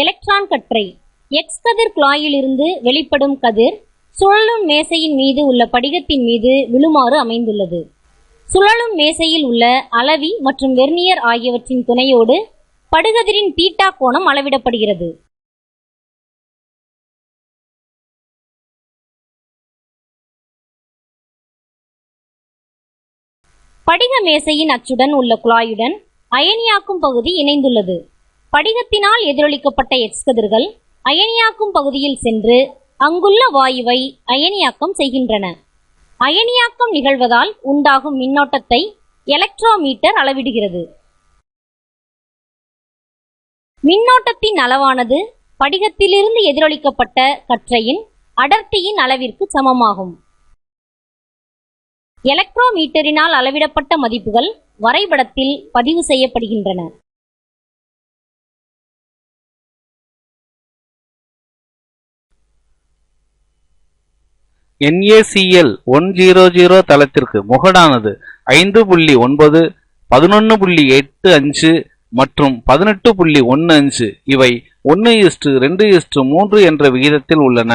Electron கற்றை. X கதிர் குழாயிலிருந்து வெளிப்படும் கதிர் சுழலும் மேசையின் மீது உள்ள படிகத்தின் மீது விழுமாறு அமைந்துள்ளது. சுழலும் மேசையில் உள்ள அளவி மற்றும் வெர்னியர் ஆகியவற்றின் துணையோடு படுகதிரின் பீட்டா கோணம் அளவிடப்படுகிறது. படிக மேசையின் அச்சுடன் உள்ள குழாயுடன் அயனியாக்கும் பகுதி இணைந்துள்ளது. படிகத்தினால் எதிரொலிக்கப்பட்ட எக்ஸ் கதிர்கள் அயனியாக்கும் பகுதியில் சென்று அங்குள்ள வாயுவை அயனியாக்கம் செய்கின்றன. அயனியாக்கம் நிகழ்வதால் உண்டாகும் மின்னோட்டத்தை எலக்ட்ரோமீட்டர் அளவிடுகிறது. மின்னோட்டத்தின் அளவானது படிகத்திலிருந்து எதிரொலிக்கப்பட்ட கற்றையின் அடர்த்தியின் அளவிற்கு சமமாகும். எலக்ட்ரோமீட்டரினால் அளவிடப்பட்ட மதிப்புகள் வரைபடத்தில் பதிவு செய்யப்படுகின்றன. என்ஏசிஎல் ஒன் ஜீரோ ஜீரோ தளத்திற்கு முகடானது ஐந்து புள்ளி ஒன்பது பதினொன்று புள்ளி எட்டு அஞ்சு மற்றும் பதினெட்டு புள்ளி ஒன்று அஞ்சு இவை ஒன்று இஸ்டு ரெண்டு இஸ்டு மூன்று என்ற விகிதத்தில் உள்ளன.